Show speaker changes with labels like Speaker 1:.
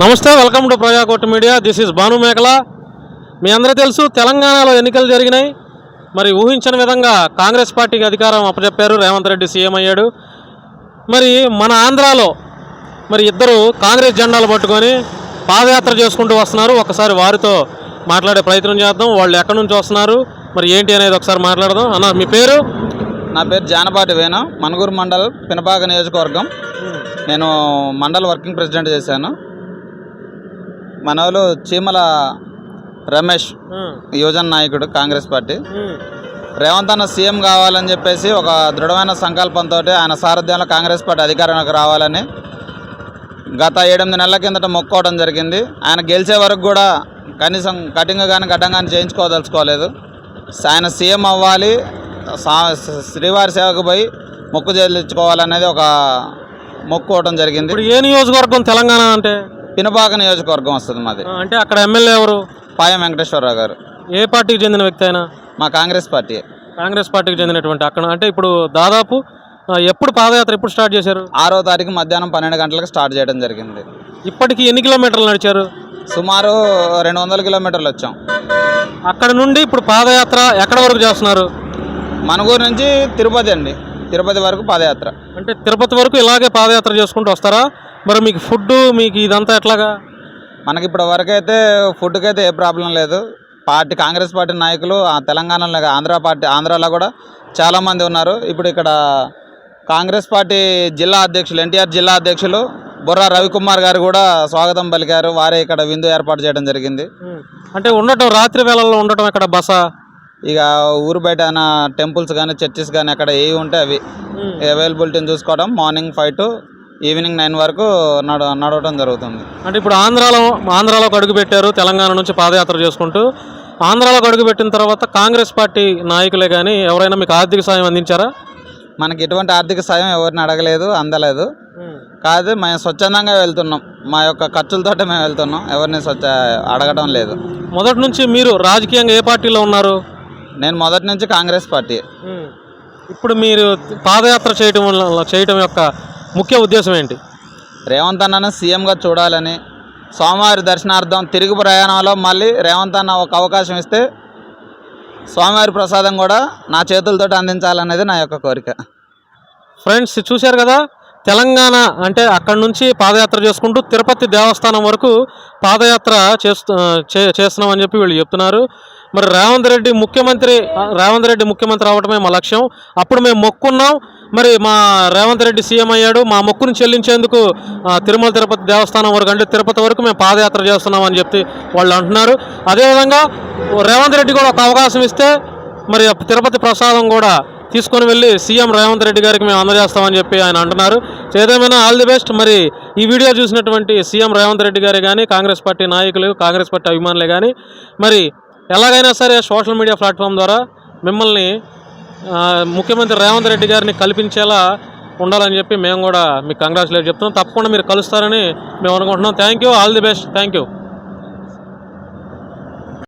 Speaker 1: నమస్తే welcome to Prajakot media. This is Bhanu Mekala. మీ అందరూ తెలుసు తెలంగాణలో ఎన్నికలు జరిగినాయి. మరి ఊహించని విధంగా కాంగ్రెస్ పార్టీకి అధికారం అప్పచెప్పారు. రేవంత్ రెడ్డి సీఎం అయ్యాడు. మరి మన ఆంధ్రాలో మరి ఇద్దరు కాంగ్రెస్ జెండాలు పట్టుకొని పాదయాత్ర చేసుకుంటూ వస్తున్నారు. ఒకసారి వారితో మాట్లాడే ప్రయత్నం చేద్దాం. వాళ్ళు ఎక్కడి నుంచి వస్తున్నారు? మరి ఏంటి అనేది ఒకసారి మాట్లాడదాం. అన్న మీ పేరు?
Speaker 2: నా పేరు జానపాటి వేణు. మనుగురు మండల్ పినపాక నియోజకవర్గం. నేను మండల్ వర్కింగ్ ప్రెసిడెంట్ చేశాను. మన వాళ్ళు చీమల రమేష్ యువజన నాయకుడు కాంగ్రెస్ పార్టీ. రేవంత్ అన్న సీఎం కావాలని చెప్పేసి ఒక దృఢమైన సంకల్పంతో ఆయన సారథ్యంలో కాంగ్రెస్ పార్టీ అధికారంలోకి రావాలని గత ఏడెనిమిది నెలల కిందట మొక్కోవడం జరిగింది. ఆయన గెలిచే వరకు కూడా కనీసం కటింగ్ కానీ గడ్డం కానీ చేయించుకోదలుచుకోలేదు. ఆయన సీఎం అవ్వాలి శ్రీవారి సేవకు పోయి మొక్కు చెల్లించుకోవాలనేది ఒక మొక్కుకోవడం జరిగింది.
Speaker 1: ఇప్పుడు ఏ నియోజకవర్గం తెలంగాణ అంటే?
Speaker 2: పినపాక నియోజకవర్గం వస్తుంది మాది.
Speaker 1: అంటే అక్కడ ఎమ్మెల్యే ఎవరు?
Speaker 2: పాయం వెంకటేశ్వరరావు గారు.
Speaker 1: ఏ పార్టీకి చెందిన వ్యక్తి అయినా
Speaker 2: మా కాంగ్రెస్ పార్టీ.
Speaker 1: కాంగ్రెస్ పార్టీకి చెందినటువంటి అక్కడ. అంటే ఇప్పుడు దాదాపు ఎప్పుడు పాదయాత్ర ఎప్పుడు స్టార్ట్ చేశారు?
Speaker 2: ఆరో తారీఖు మధ్యాహ్నం పన్నెండు గంటలకు స్టార్ట్ చేయడం జరిగింది.
Speaker 1: ఇప్పటికి ఎన్ని కిలోమీటర్లు నడిచారు?
Speaker 2: సుమారు రెండు వందల కిలోమీటర్లు వచ్చాం.
Speaker 1: అక్కడ నుండి ఇప్పుడు పాదయాత్ర ఎక్కడ వరకు చేస్తున్నారు?
Speaker 2: మనుగూరు నుంచి తిరుపతి అండి. తిరుపతి వరకు పాదయాత్ర.
Speaker 1: అంటే తిరుపతి వరకు ఇలాగే పాదయాత్ర చేసుకుంటూ వస్తారా? మరి మీకు ఫుడ్ మీకు ఇదంతా ఎట్లాగా?
Speaker 2: మనకి ఇప్పటి వరకు అయితే ఫుడ్కి అయితే ఏ ప్రాబ్లం లేదు. పార్టీ కాంగ్రెస్ పార్టీ నాయకులు ఆ తెలంగాణలో ఆంధ్ర పార్టీ ఆంధ్రాలో కూడా చాలామంది ఉన్నారు. ఇప్పుడు ఇక్కడ కాంగ్రెస్ పార్టీ జిల్లా అధ్యక్షులు ఎన్టీఆర్ జిల్లా అధ్యక్షులు బుర్రా రవికుమార్ గారు కూడా స్వాగతం పలికారు. వారే ఇక్కడ విందు ఏర్పాటు చేయడం జరిగింది.
Speaker 1: అంటే ఉండటం రాత్రి వేళల్లో ఉండటం ఎక్కడ బస?
Speaker 2: ఇక ఊరు బయట టెంపుల్స్ కానీ చర్చెస్ కానీ అక్కడ ఏవి ఉంటే అవి అవైలబిలిటీని చూసుకోవడం morning five to evening nine వరకు నడ నడవడం జరుగుతుంది.
Speaker 1: అంటే ఇప్పుడు ఆంధ్రాలో ఆంధ్రాలోకి అడుగు పెట్టారు తెలంగాణ నుంచి పాదయాత్ర చేసుకుంటూ. ఆంధ్రాలోకి అడుగు పెట్టిన తర్వాత కాంగ్రెస్ పార్టీ నాయకులే కానీ ఎవరైనా మీకు ఆర్థిక సాయం అందించారా?
Speaker 2: మనకి ఎటువంటి ఆర్థిక సాయం ఎవరిని అడగలేదు అందలేదు. కాదు మేము స్వచ్ఛందంగా వెళ్తున్నాం. మా యొక్క ఖర్చులతోటే మేము వెళ్తున్నాం. ఎవరిని స్వచ్ఛ అడగడం లేదు.
Speaker 1: మొదటి నుంచి మీరు రాజకీయంగా ఏ పార్టీలో ఉన్నారు?
Speaker 2: నేను మొదటి నుంచి కాంగ్రెస్ పార్టీ.
Speaker 1: ఇప్పుడు మీరు పాదయాత్ర చేయటం వల్ల చేయటం యొక్క ముఖ్య ఉద్దేశం ఏంటి?
Speaker 2: రేవంత్ అన్నను సీఎంగా చూడాలని స్వామివారి దర్శనార్థం తిరుగు ప్రయాణంలో మళ్ళీ రేవంత్ అన్న ఒక అవకాశం ఇస్తే స్వామివారి ప్రసాదం కూడా నా చేతులతోటి అందించాలనేది నా యొక్క కోరిక.
Speaker 1: ఫ్రెండ్స్ చూశారు కదా? తెలంగాణ అంటే అక్కడి నుంచి పాదయాత్ర చేసుకుంటూ తిరుపతి దేవస్థానం వరకు పాదయాత్ర చేస్తూ చే- చేస్తున్నామని చెప్పి వీళ్ళు చెప్తున్నారు. మరి రేవంత్ రెడ్డి ముఖ్యమంత్రి రేవంత్ రెడ్డి ముఖ్యమంత్రి అవడమే మా లక్ష్యం. అప్పుడు మేము మొక్కున్నాం. మరి మా రేవంత్ రెడ్డి సీఎం అయ్యాడు. మా మొక్కును చెల్లించేందుకు తిరుమల తిరుపతి దేవస్థానం వరకు అంటే తిరుపతి వరకు మేము పాదయాత్ర చేస్తున్నాం అని చెప్పి వాళ్ళు అంటున్నారు. అదేవిధంగా రేవంత్ రెడ్డి కూడా ఒక అవకాశం ఇస్తే మరి తిరుపతి ప్రసాదం కూడా తీసుకొని వెళ్ళి సీఎం రేవంత్ రెడ్డి గారికి మేము అందజేస్తామని చెప్పి ఆయన అంటున్నారు. సో ఏదేమైనా ఆల్ ది బెస్ట్ మరి ఈ వీడియో చూసినటువంటి సీఎం రేవంత్ రెడ్డి గారే కానీ కాంగ్రెస్ పార్టీ నాయకులు కాంగ్రెస్ పార్టీ అభిమానులే కానీ మరి ఎలాగైనా సరే సోషల్ మీడియా ప్లాట్ఫామ్ ద్వారా మిమ్మల్ని ముఖ్యమంత్రి రేవంత్ రెడ్డి గారిని కల్పించేలా ఉండాలని చెప్పి మేము కూడా మీకు కంగ్రాచులేట్ చెప్తున్నాం. తప్పకుండా మీరు కలుస్తారని మేము అనుకుంటున్నాం. Thank you all the best thank you